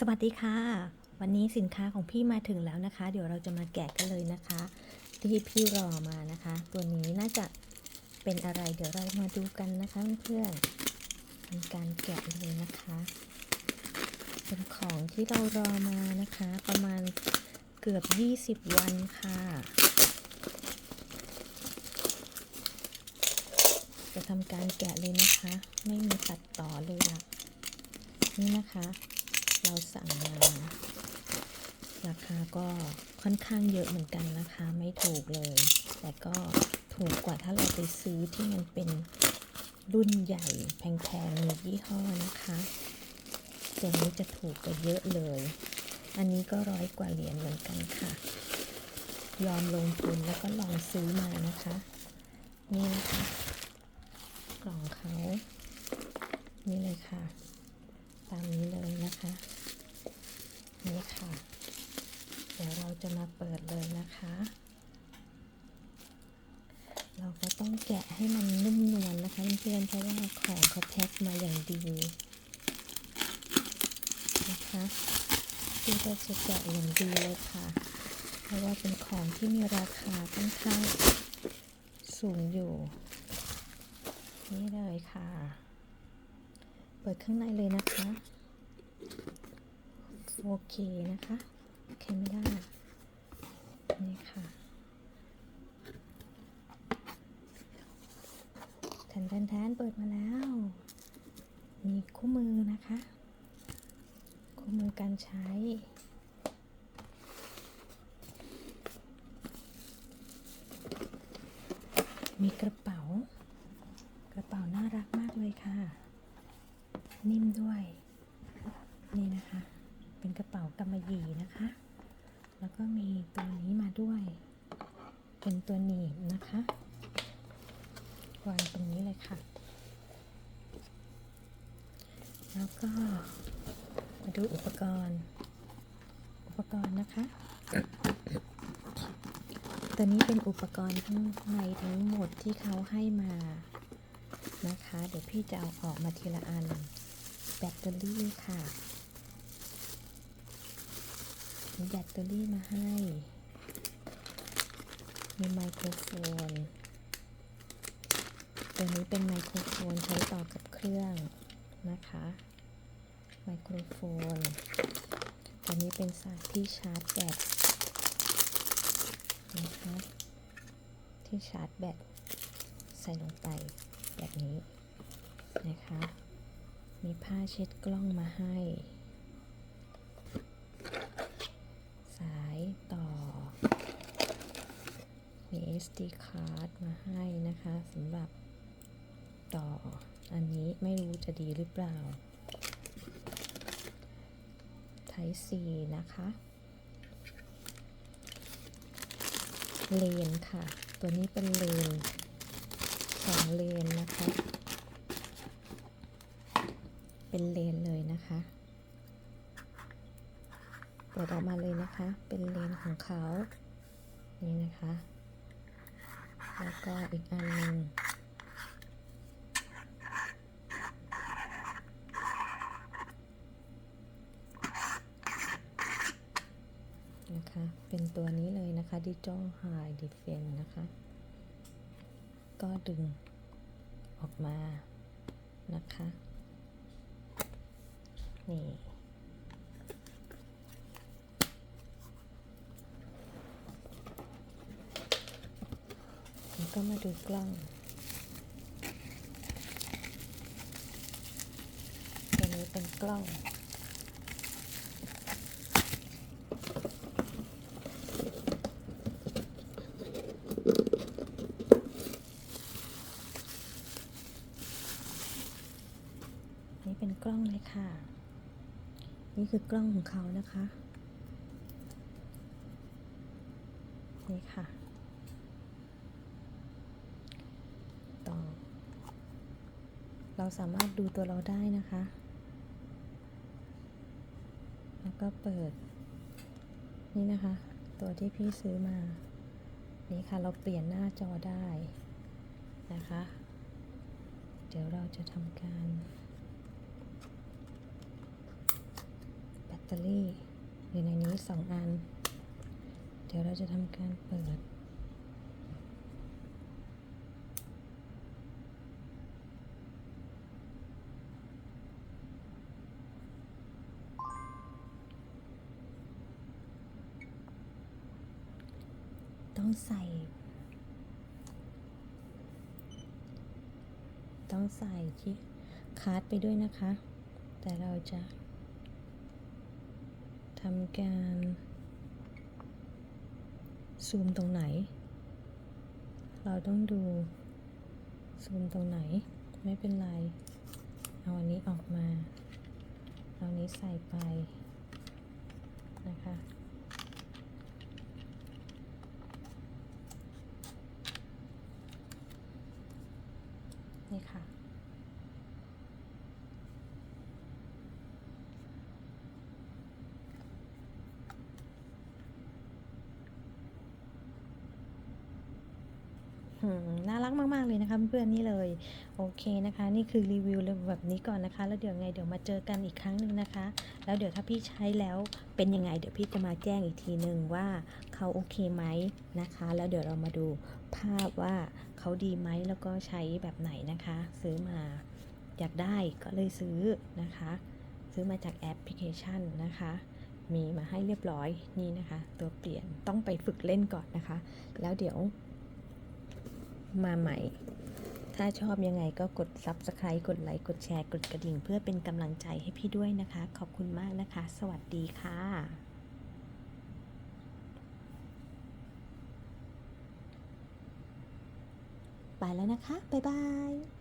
สวัสดีค่ะ วันนี้สินค้าของพี่มาถึงแล้วนะคะ เดี๋ยวเราจะมาแกะกันเลยนะคะ ที่พี่รอมานะคะ ตัวนี้น่าจะเป็นอะไร เดี๋ยวเรามาดูกันนะคะเพื่อนๆมีการแกะเลยนะคะ เป็นของที่เรารอมานะคะ ประมาณเกือบ 20 วันค่ะจะทำการแกะเลยนะคะ ไม่มีตัดต่อเลยอะนี่นะคะ เราสั่งมาราคาก็ค่อนข้างเยอะเหมือนกันนะคะ ไม่ถูกเลย แต่ก็ถูกกว่าถ้าเราไปซื้อที่มันเป็นรุ่นใหญ่แพงๆมียี่ห้อนะคะตัวนี้จะถูกกว่าเยอะเลย อันนี้ก็ร้อยกว่าเหรียญเหมือนกันค่ะ ยอมลงทุนแล้วก็ลองซื้อมานะคะ นี่นะคะ กล่องเขานี่เลยค่ะ ตามนี้เลยนะคะ นี่ค่ะ เดี๋ยวเราจะมาเปิดเลยนะคะ เราก็ต้องแกะให้มันนุ่มนวลนะคะเพื่อนๆเพราะว่าของเขาแพ็คมาอย่างดีนะคะพี่ก็จะแกะอย่างดีเลยค่ะ เพราะว่าเป็นของที่มีราคาค่อนข้างสูงอยู่ นี่เลยค่ะ ปิดข้างในเลยนะคะโอเคนะคะแคมรานี่ค่ะแทนแทนแทนเปิดมาแล้ว มีคู่มือนะคะ คู่มือการใช้มีกระเป๋า กระเป๋าน่ารักมากเลยค่ะ นิ่มด้วย นี่นะคะ เป็นกระเป๋ากำมะหยี่นะคะ แล้วก็มีตัวนี้มาด้วย เป็นตัวหนีบนะคะวางตรงนี้เลยค่ะ แล้วก็มาดูอุปกรณ์ อุปกรณ์นะคะ ตัวนี้เป็นอุปกรณ์ข้งในทั้งหมดที่เขาให้มานะคะ เดี๋ยวพี่จะเอาออกมาทีละอัน แบตเตอรี่ค่ะมีแบตเตอรี่มาให้ มีไมโครโฟน ตัวนี้เป็นไมโครโฟนใช้ต่อกับเครื่องนะคะ ไมโครโฟน ตัวนี้เป็นสายที่ชาร์จแบตนะคะที่ชาร์จแบตใส่ลงไปแบบนี้นะคะ มีผ้าเช็ดกล้องมาให้ สายต่อ มี SD card มาให้นะคะสำหรับต่อ อันนี้ไม่รู้จะดีหรือเปล่า Type C นะคะเลนค่ะ ตัวนี้เป็นเลนสองเลนนะคะ เป็นเลนเลยนะคะ เปิดออกมาเลยนะคะ เป็นเลนของเขา นี่นะคะ แล้วก็อีกอันหนึ่งนะคะ เป็นตัวนี้เลยนะคะ Digital High Defense นะคะ ก็ดึงออกมานะคะ นี่แล้วก็มาดูกล้องตัวนี้เป็นกล้องนี่เป็นกล้องเลยค่ะ นี่คือกล้องของเขานะคะ นี่ค่ะ ต่อ เราสามารถดูตัวเราได้นะคะ แล้วก็เปิด นี่นะคะ ตัวที่พี่ซื้อมา นี่ค่ะ เราเปลี่ยนหน้าจอได้นะคะ เดี๋ยวเราจะทำการ แบ ตเตอรี่อยู่ในนี้สองอัน เดี๋ยวเราจะทำการเปิด ต้องใส่ ต้องใส่ที่คาร์ดไปด้วยนะคะ แต่เราจะ ทำการซูมตรงไหน เราต้องดูซูมตรงไหน ไม่เป็นไร เอาอันนี้ออกมา เอาอันนี้ใส่ไปนะคะนี่ค่ะ น่ารักมาก ๆ เลยนะคะเพื่อนๆนี่เลย โอเคนะคะ นี่คือรีวิวเลยแบบนี้ก่อนนะคะ แล้วเดี๋ยวไงเดี๋ยวมาเจอกันอีกครั้งหนึ่งนะคะ แล้วเดี๋ยวถ้าพี่ใช้แล้วเป็นยังไง เดี๋ยวพี่จะมาแจ้งอีกทีหนึ่งว่าเขาโอเคไหมนะคะ แล้วเดี๋ยวเรามาดูภาพว่าเขาดีไหมแล้วก็ใช้แบบไหนนะคะ ซื้อมาอยากได้ก็เลยซื้อนะคะ ซื้อมาจากแอปพลิเคชันนะคะมีมาให้เรียบร้อยนี่นะคะ ตัวเปลี่ยนต้องไปฝึกเล่นก่อนนะคะ แล้วเดี๋ยว มาใหม่ ถ้าชอบยังไงก็กด Subscribe กดไลค์ กดแชร์ กดกระดิ่ง เพื่อเป็นกำลังใจให้พี่ด้วยนะคะ ขอบคุณมากนะคะ สวัสดีค่ะไปแล้วนะคะ บ๊ายบาย